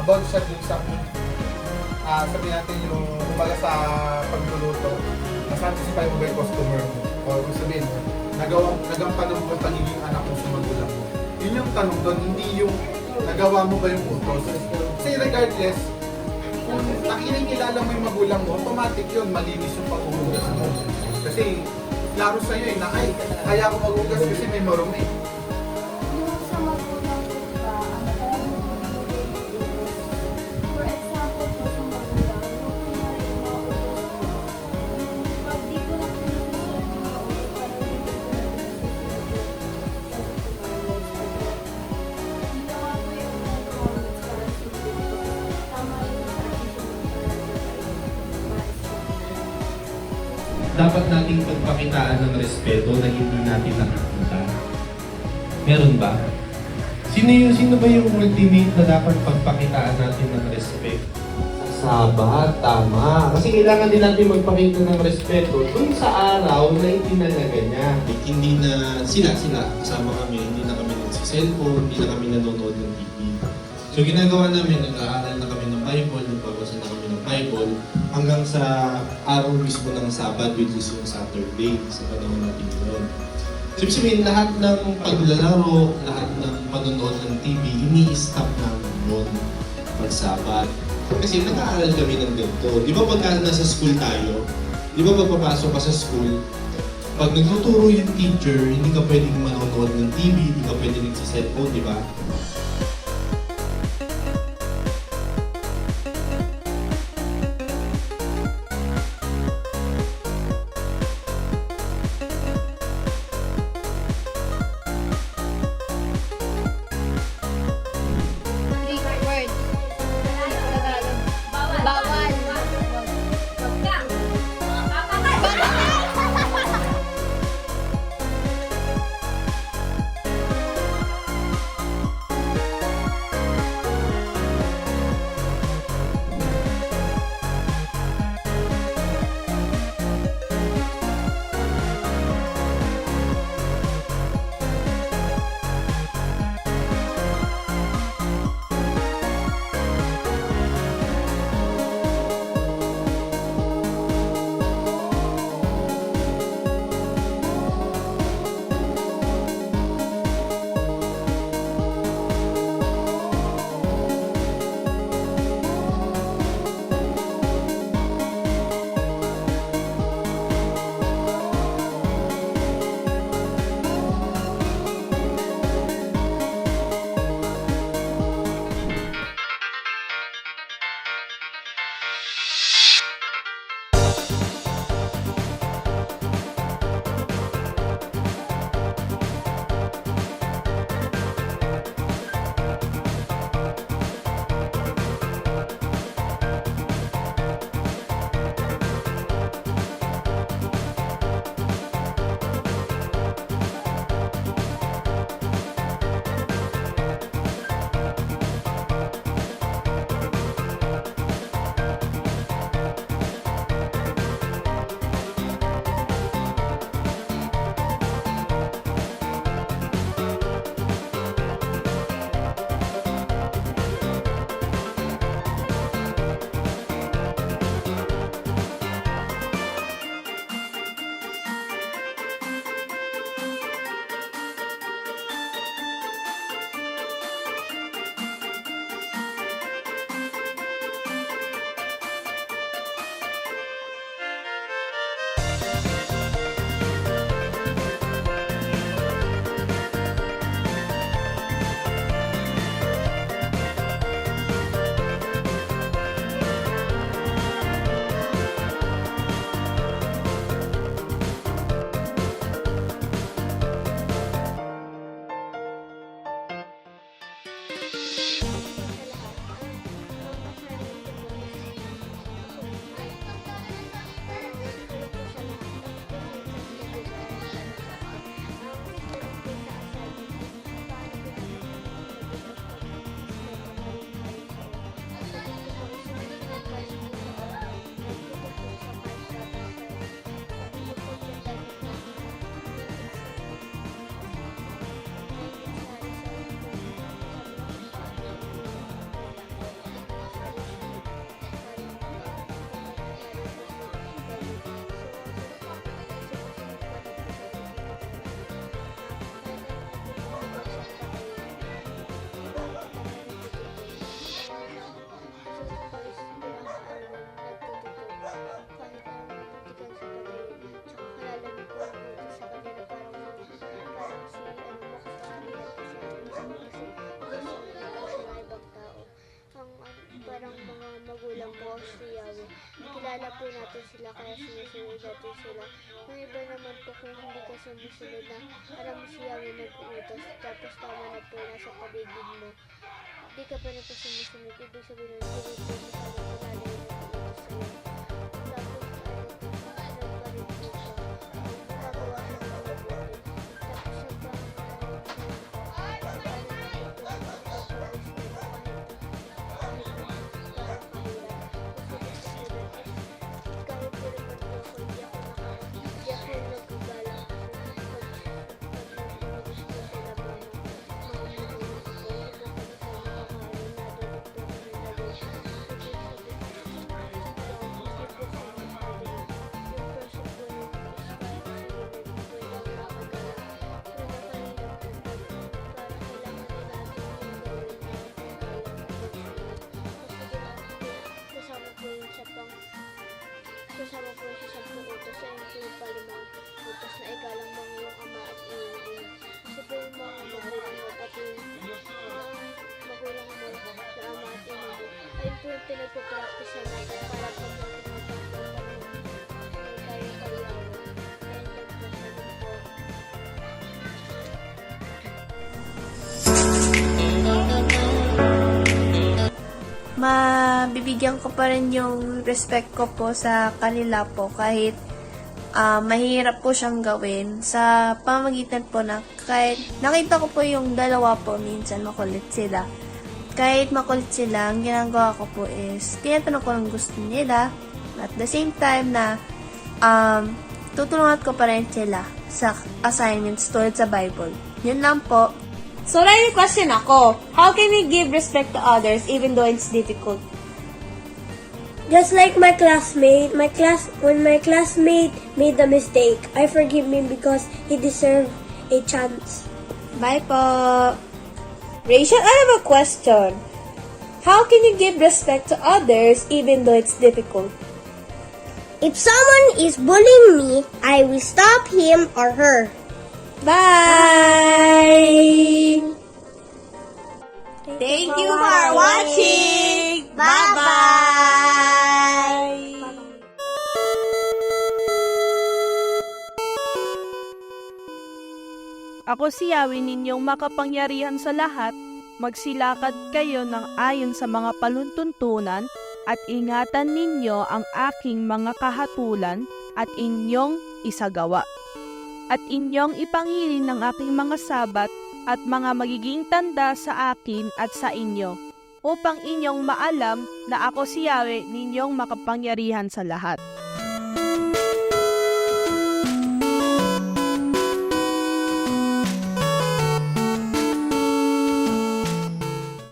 siya dun sa ah sabihin natin yung kumbaga sa pagluluto, nasatisfy mo ba yung customer mo? O kung sabihin, nagawa, nagampanan mo ba pagiging anak mo sa magulang mo? Yun yung tanong doon, hindi yung nagawa mo ba yung utos. Kasi regardless, kung nakinikilala mo yung magulang mo, automatic yun, malinis yung paghuhugas mo. Kasi klaro sa'yo eh, na ay, kaya ako maghugas kasi may marumi. Yung dapat nating pagpakitaan ng respeto na hindi natin nakikita? Meron ba? Sino yung sino ba yung ultimate na dapat pagpakitaan natin ng respect? Sabat, tama. Kasi kailangan din natin magpakita ng respeto dun sa araw na itinalaga niya. Hindi na sila, sila, kasama kami, hindi na kami nagsiselfone, hindi na kami nanonood ng TV. So ginagawa namin, nag-aaral na kami ng Bible, nagbabasa na kami ng Bible, hanggang sa araw mismo ng Sabbath, which is yung Saturday, sa panahon natin yun. So ibig sabihin, lahat ng paglalaro, lahat ng panonood ng TV, ini-stop namin yun pag Sabbath. Kasi nag-aaral kami ng ganito. Di ba pagka nasa school tayo, di ba pagpapasok ka sa school, pag nagtuturo yung teacher, hindi ka pwedeng manonood ng TV, hindi ka pwedeng nagsa-cellphone, di ba? Kilala po natin sila kaya sinusunod natin sila. Yung iba naman po kung hindi ka sumusunod na alam mo siya may nag-uutos tapos tama na po nasa paligid mo. Hindi ka pa na po sumusunod. Ibig sabihin nun, hindi po mo kayawan. Ayun lang po sa po. mabibigyan ko pa rin yung respect ko po sa kanila po kahit ah, mahirap po siyang gawin sa pamagitan po na kahit nakita ko po yung dalawa po minsan makulit sila. Kahit makulit sila, ang ginagawa ko po is tinatanong ko ang gusto nila at the same time na um, tutulungan ko pa rin sila sa assignments tulad sa Bible. Yun lang po. So, may question ako. How can we give respect to others even though it's difficult? Just like my classmate, my class when my classmate made a mistake, I forgive him because he deserved a chance. Bye po! Rachel, I have a question. How can you give respect to others even though it's difficult? If someone is bullying me, I will stop him or her. Bye! Thank you for watching! Bye-bye! Ako si Yahweh ninyong makapangyarihan sa lahat, magsilakad kayo ng ayon sa mga paluntuntunan at ingatan ninyo ang aking mga kahatulan at inyong isagawa. At inyong ipanghilin ng aking mga sabat at mga magiging tanda sa akin at sa inyo, upang inyong maalam na ako si Yahweh ninyong makapangyarihan sa lahat.